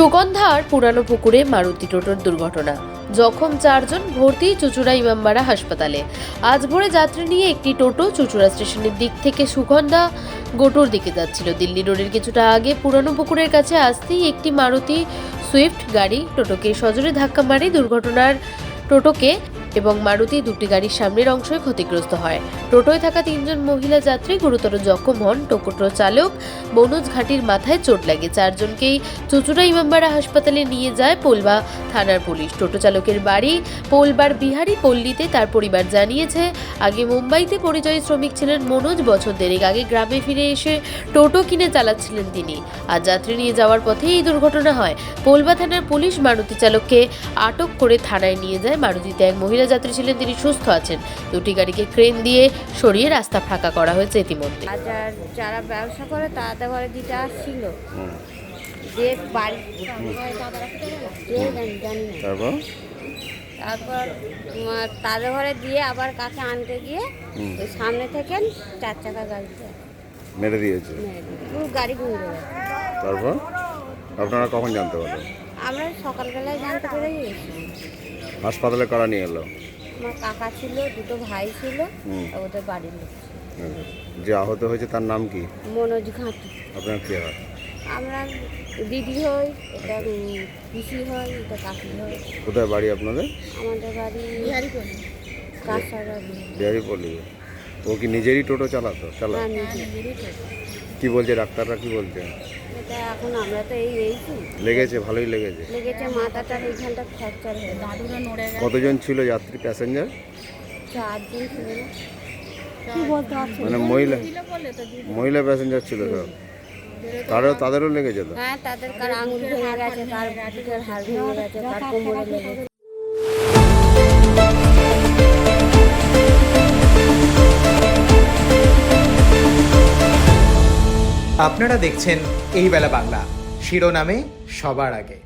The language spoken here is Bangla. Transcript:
সুগন্ধার পুরানো পুকুরে মারুতি টোটোর দুর্ঘটনা। জখম চারজন, ভর্তি চুচুড়া ইমামবাড়া হাসপাতালে। আজ ভোরে যাত্রী নিয়ে একটি টোটো চুচুড়া স্টেশনের দিক থেকে সুগন্ধা গোটোর দিকে যাচ্ছিল। দিল্লি রোডের কিছুটা আগে পুরানো পুকুরের কাছে আসতেই একটি মারুতি সুইফট গাড়ি টোটোকে সজোরে ধাক্কা মারে। দুর্ঘটনার টোটোকে এবং মারুতি দুটি গাড়ির সামনের অংশই ক্ষতিগ্রস্ত হয়। টোটোয় থাকা তিনজন মহিলা যাত্রী গুরুতর জখম হন। টোকোটো চালক বনুজ ঘাটির মাথায় চোট লাগে। চারজনকেই চুচুড়া ইমামবাড়া হাসপাতালে নিয়ে যায় পোলবা থানার পুলিশ। টোটো চালকের বাড়ি পোলবার বিহারি পল্লীতে তার পরিবার জানিয়েছে, আগে মুম্বাইতে পরিযায়ী শ্রমিক ছিলেন মনোজ, বছর দেড়েক আগে গ্রামে ফিরে এসে টোটো কিনে চালাচ্ছিলেন তিনি। আর যাত্রী নিয়ে যাওয়ার পথে এই দুর্ঘটনা হয়। পোলবা থানার পুলিশ মারুতি চালককে আটক করে থানায় নিয়ে যায়। মারুতিতে এক মহিলা যাত্রী ছিলেন তিনি সুস্থ আছেন। দুটি গাড়িকে ক্রেন দিয়ে সরিয়ে রাস্তা ফাঁকা করা হয়েছে ইতিমধ্যে। আর যার- যারা ব্যবসা করে তাদের ঘরে দিতে আসছিল দিয়ে বাড়ি জানি জানি তারপর? তারপর তাদের ঘরে দিয়ে আবার কাছে আনতে গিয়ে সামনে থেকে চার চাকা গাড়িতে মেরে দিয়েছে। গাড়ি ঘুরে তারপর? আপনারা কখন জানতে পারলেন? আমরা সকালবেলায় জানতে পেরে গেছি হাসপাতালে করা নিয়ে এলো? আমার কাকা ছিল দুটো ভাই ছিল ওদের বাড়ির লোক যে আহত হয়েছে তার নাম কি? মনোজ ঘাঁটি। আপনার কি হয়? আমরা দিদি হই এটা পিসি হয় এটা কাকি হয় কোথায় বাড়ি আপনাদের? আমাদের বাড়ি কাঁসারা বিহারি পল্লী ও কি নিজেরই টোটো চালাতো? চালা কি বলছে? ডাক্তাররা কি বলছে? এটা এখন আমরা তো এই এইছি লেগেছে ভালোই লেগেছে। লেগেছে মাথাটার এইখানটা ফ্র্যাকচার হয়ে দাদুরা নড়ে গেছে। কতজন ছিল যাত্রী প্যাসেঞ্জার? চারজন ছিল। কি বলতে পারছি? মানে মহিলা মহিলা প্যাসেঞ্জার ছিল সব। তারও তাদেরও লেগেছে তো? হ্যাঁ তাদের কার আঙুল ভেঙে গেছে কার হাড় ভেঙে গেছে কার কোমরে লেগেছে আপনারা দেখছেন এই বেলা বাংলা। শিরোনামে সবার আগে।